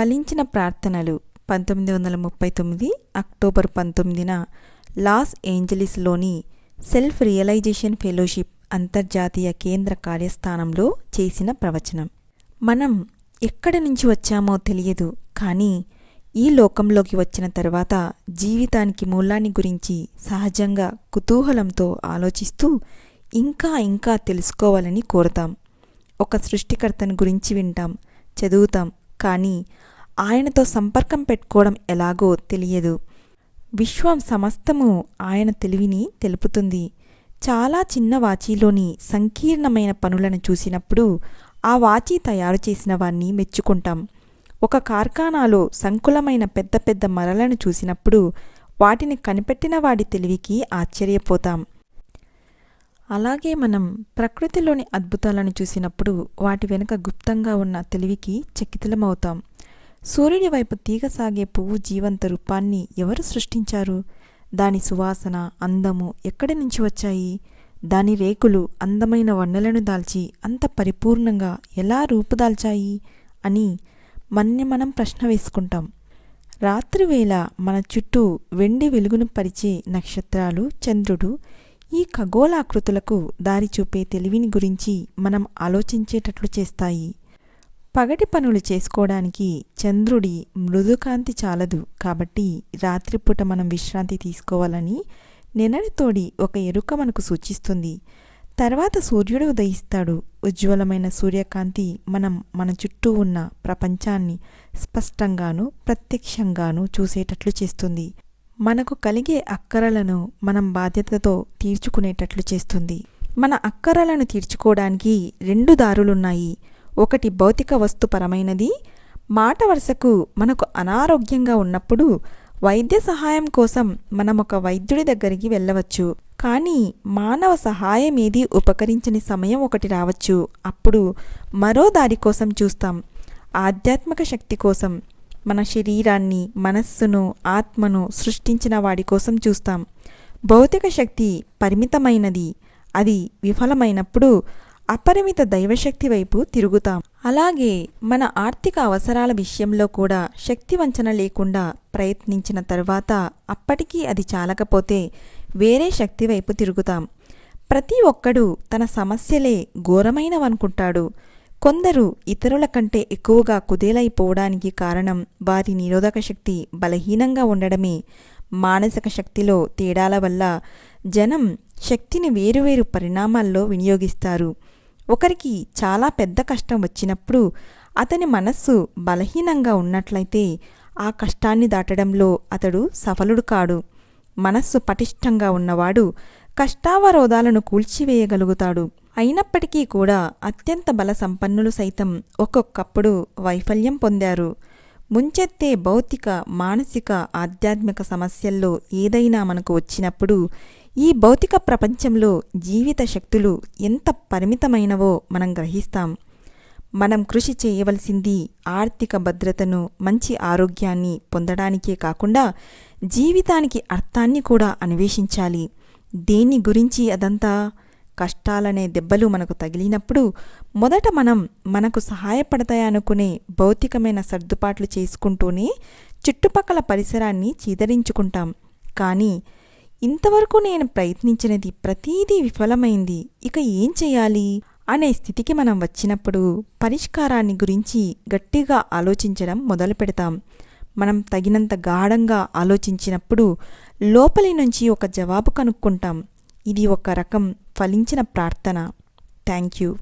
ఫలించిన ప్రార్థనలు పంతొమ్మిది వందల ముప్పై తొమ్మిది అక్టోబర్ పంతొమ్మిదిన లాస్ ఏంజలీస్లోని సెల్ఫ్ రియలైజేషన్ ఫెలోషిప్ అంతర్జాతీయ కేంద్ర కార్యస్థానంలో చేసిన ప్రవచనం. మనం ఎక్కడి నుంచి వచ్చామో తెలియదు కానీ ఈ లోకంలోకి వచ్చిన తర్వాత జీవితానికి మూలాన్ని గురించి సహజంగా కుతూహలంతో ఆలోచిస్తూ ఇంకా ఇంకా తెలుసుకోవాలని కోరతాం. ఒక సృష్టికర్తని గురించి వింటాం చదువుతాం కానీ ఆయనతో సంపర్కం పెట్టుకోవడం ఎలాగో తెలియదు. విశ్వం సమస్తము ఆయన తెలివిని తెలుపుతుంది. చాలా చిన్న వాచీలోని సంకీర్ణమైన పనులను చూసినప్పుడు ఆ వాచీ తయారు చేసిన వారిని మెచ్చుకుంటాం. ఒక కార్ఖానాలో సంకులమైన పెద్ద పెద్ద మరలను చూసినప్పుడు వాటిని కనిపెట్టిన వాడి తెలివికి ఆశ్చర్యపోతాం. అలాగే మనం ప్రకృతిలోని అద్భుతాలను చూసినప్పుడు వాటి వెనుక గుప్తంగా ఉన్న తెలివికి చకితులమవుతాం. సూర్యుని వైపు తీగసాగే పువ్వు జీవంత రూపాన్ని ఎవరు సృష్టించారు? దాని సువాసన అందము ఎక్కడి నుంచి వచ్చాయి? దాని రేకులు అందమైన వన్నెలను దాల్చి అంత పరిపూర్ణంగా ఎలా రూపుదాల్చాయి? అని మన్ని మనం ప్రశ్న వేసుకుంటాం. రాత్రివేళ మన చుట్టూ వెండి వెలుగును పరిచే నక్షత్రాలు చంద్రుడు ఈ ఖగోళాకృతులకు దారి చూపే తెలివిని గురించి మనం ఆలోచించేటట్లు చేస్తాయి. పగటి పనులు చేసుకోవడానికి చంద్రుడి మృదుకాంతి చాలదు. కాబట్టి రాత్రిపూట మనం విశ్రాంతి తీసుకోవాలని నినడితోడి ఒక ఎరుక మనకు సూచిస్తుంది. తర్వాత సూర్యుడు ఉదయిస్తాడు. ఉజ్వలమైన సూర్యకాంతి మనం మన చుట్టూ ఉన్న ప్రపంచాన్ని స్పష్టంగాను ప్రత్యక్షంగాను చూసేటట్లు చేస్తుంది. మనకు కలిగే అక్కరలను మనం బాధ్యతతో తీర్చుకునేటట్లు చేస్తుంది. మన అక్కరలను తీర్చుకోవడానికి రెండు దారులున్నాయి. ఒకటి భౌతిక వస్తుపరమైనది. మాట వరుసకు మనకు అనారోగ్యంగా ఉన్నప్పుడు వైద్య సహాయం కోసం మనం ఒక వైద్యుడి దగ్గరికి వెళ్ళవచ్చు. కానీ మానవ సహాయం ఏది ఉపకరించని సమయం ఒకటి రావచ్చు. అప్పుడు మరో దారి కోసం చూస్తాం. ఆధ్యాత్మిక శక్తి కోసం మన శరీరాన్ని మనస్సును ఆత్మను సృష్టించిన వాడి కోసం చూస్తాం. భౌతిక శక్తి పరిమితమైనది. అది విఫలమైనప్పుడు అపరిమిత దైవశక్తి వైపు తిరుగుతాం. అలాగే మన ఆర్థిక అవసరాల విషయంలో కూడా శక్తి వంచన లేకుండా ప్రయత్నించిన తర్వాత అప్పటికీ అది చాలకపోతే వేరే శక్తి వైపు తిరుగుతాం. ప్రతి ఒక్కడు తన సమస్యలే ఘోరమైనవనుకుంటాడు. కొందరు ఇతరుల కంటే ఎక్కువగా కుదేలైపోవడానికి కారణం వారి నిరోధక శక్తి బలహీనంగా ఉండడమే. మానసిక శక్తిలో తేడాల వల్ల జనం శక్తిని వేరువేరు పరిణామాల్లో వినియోగిస్తారు. ఒకరికి చాలా పెద్ద కష్టం వచ్చినప్పుడు అతని మనస్సు బలహీనంగా ఉన్నట్లయితే ఆ కష్టాన్ని దాటడంలో అతడు సఫలుడు కాడు. మనస్సు పటిష్టంగా ఉన్నవాడు కష్టావరోధాలను కూల్చివేయగలుగుతాడు. అయినప్పటికీ కూడా అత్యంత బల సంపన్నులు సైతం ఒక్కొక్కప్పుడు వైఫల్యం పొందారు. ముంచెత్తే భౌతిక మానసిక ఆధ్యాత్మిక సమస్యల్లో ఏదైనా మనకు వచ్చినప్పుడు ఈ భౌతిక ప్రపంచంలో జీవిత శక్తులు ఎంత పరిమితమైనవో మనం గ్రహిస్తాం. మనం కృషి చేయవలసింది ఆర్థిక భద్రతను మంచి ఆరోగ్యాన్ని పొందడానికే కాకుండా జీవితానికి అర్థాన్ని కూడా అన్వేషించాలి. దేని గురించి అదంతా? కష్టాలనే దెబ్బలు మనకు తగిలినప్పుడు మొదట మనం మనకు సహాయపడతాయనుకునే భౌతికమైన సర్దుబాట్లు చేసుకుంటూనే చుట్టుపక్కల పరిసరాన్ని చీదరించుకుంటాం. కానీ ఇంతవరకు నేను ప్రయత్నించినది ప్రతీదీ విఫలమైంది. ఇక ఏం చేయాలి? అనే స్థితికి మనం వచ్చినప్పుడు పరిష్కారాన్ని గురించి గట్టిగా ఆలోచించడం మొదలు పెడతాం. మనం తగినంత గాఢంగా ఆలోచించినప్పుడు లోపలి నుంచి ఒక జవాబు కనుక్కుంటాం. ఇది ఒక రకం ఫలించిన ప్రార్థన. Thank you.